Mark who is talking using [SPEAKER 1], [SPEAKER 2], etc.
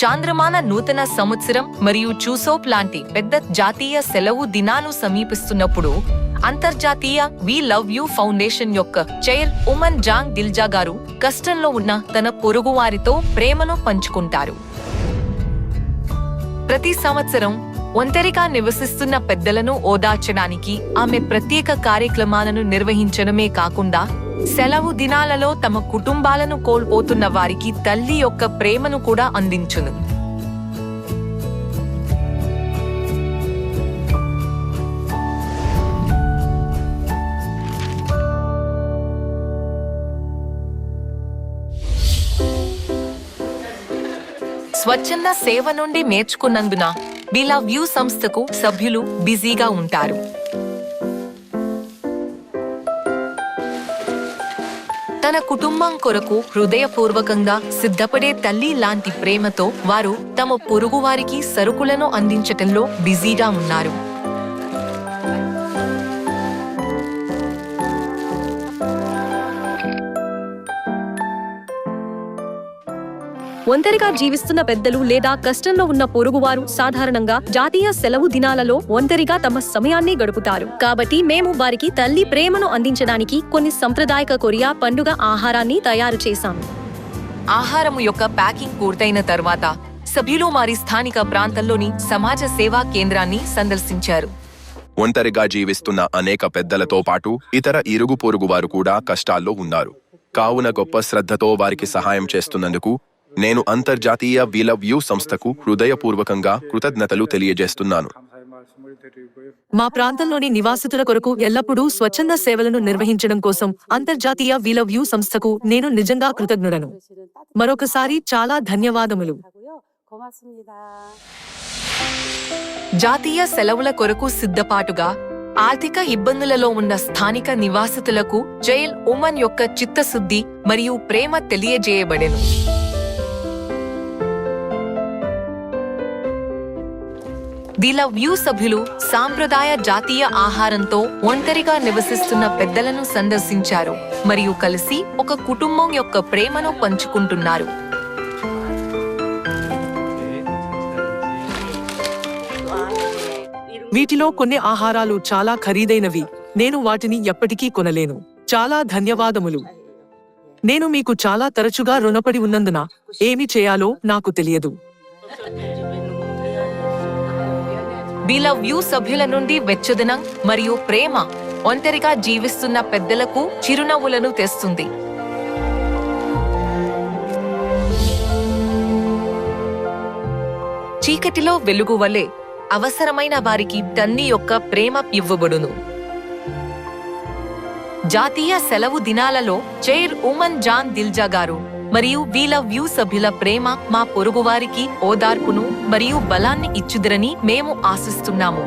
[SPEAKER 1] చాంద్రమాన నూతన సంవత్సరం మరియు చూసోప్ లాంటి పెద్ద జాతీయ సెలవు దినాలు సమీపిస్తున్నప్పుడు అంతర్జాతీయ వి లవ్ యూ ఫౌండేషన్ యొక్క చైర్ ఉమన్ జాంగ్ దిల్జా గారు కష్టంలో ఉన్న తన పొరుగువారితో ప్రేమను పంచుకుంటారు. ప్రతి సంవత్సరం ఒంటరిగా నివసిస్తున్న పెద్దలను ఓదార్చడానికి ఆమె ప్రత్యేక కార్యక్రమాలను నిర్వహించడమే కాకుండా సెలవు దినాలలో తమ కుటుంబాలను కోల్పోతున్న వారికి తల్లి యొక్క ప్రేమను కూడా అందించును. స్వచ్ఛంద సేవ నుండి నేర్చుకున్నందున వీళ్ళ వ్యూ సంస్థకు సభ్యులు బిజీగా ఉంటారు. తన కుటుంబం కొరకు హృదయపూర్వకంగా సిద్ధపడే తల్లి లాంటి ప్రేమతో వారు తమ పొరుగువారికి సరుకులను అందించటంలో బిజీగా ఉన్నారు.
[SPEAKER 2] ఒంటరిగా జీవిస్తున్న పెద్దలు లేదా కష్టంలో ఉన్న పొరుగువారు సాధారణంగా జాతీయ సెలవు దినాలలో ఒంటరిగా తమ సమయాన్ని గడుపుతారు. కాబట్టి మేము వారికి తల్లి ప్రేమను అందించడానికి కొన్ని సంప్రదాయక కొరియా పండుగ ఆహారాన్ని తయారు చేశాం
[SPEAKER 1] ఆహారము యొక్క ప్యాకింగ్ పూర్తయిన తర్వాత సభ్యులు వారి స్థానిక ప్రాంతంలోని సమాజ సేవా కేంద్రాన్ని సందర్శించారు.
[SPEAKER 3] ఒంటరిగా జీవిస్తున్న అనేక పెద్దలతో పాటు ఇతర ఇరుగు పొరుగు వారు కూడా కష్టాల్లో ఉన్నారు. కావున గొప్ప శ్రద్ధతో వారికి సహాయం చేస్తున్నందుకు నేను అంతర్జాతీయ వి లవ్ యూ సంస్థకు హృదయపూర్వకంగా కృతజ్ఞతలు తెలియజేస్తున్నాను.
[SPEAKER 4] మా ప్రాంతంలోని నివాసితుల కొరకు ఎల్లప్పుడూ స్వచ్ఛంద సేవలను నిర్వహించడం కోసం అంతర్జాతీయ వి లవ్ యూ సంస్థకు నేను నిజంగా కృతజ్ఞుడను. మరొకసారి చాలా ధన్యవాదములు.
[SPEAKER 1] జాతీయ సెలవుల కొరకు సిద్ధపాటుగా ఆర్థిక ఇబ్బందులలో ఉన్న స్థానిక నివాసితులకు జైల్ ఉమన్ యొక్క చిత్తశుద్ధి మరియు ప్రేమ తెలియజేయబడెను. దీల వ్యూ సభ్యులు సాంప్రదాయ జాతీయ ఆహారంతో ఒంటరిగా నివసిస్తున్న పెద్దలను సందర్శించారు మరియు కలిసి ఒక కుటుంబం యొక్క ప్రేమను పంచుకుంటున్నారు.
[SPEAKER 4] వీటిలో కొన్ని ఆహారాలు చాలా ఖరీదైనవి. నేను వాటిని ఎప్పటికీ కొనలేను. చాలా ధన్యవాదములు. నేను మీకు చాలా తరచుగా రుణపడి ఉన్నందున ఏమి చేయాలో నాకు తెలియదు.
[SPEAKER 1] వీళ్ళ వ్యూ సభ్యుల నుండి వెచ్చదనం మరియు ప్రేమ ఒంటరిగా జీవిస్తున్న పెద్దలకు చిరునవ్వులను తెస్తుంది. చీకటిలో వెలుగు వలె అవసరమైన వారికి తన్ని యొక్క ప్రేమ ఇవ్వబడును. జాతీయ సెలవు దినాలలో చైర్ ఉమన్ జాన్ దిల్జా గారు మరియు వీళ్ళ వ్యూ సభ్యుల ప్రేమ మా పొరుగువారికి ఓదార్పును మరియు బలాన్ని ఇచ్చుదరని మేము ఆశిస్తున్నాము.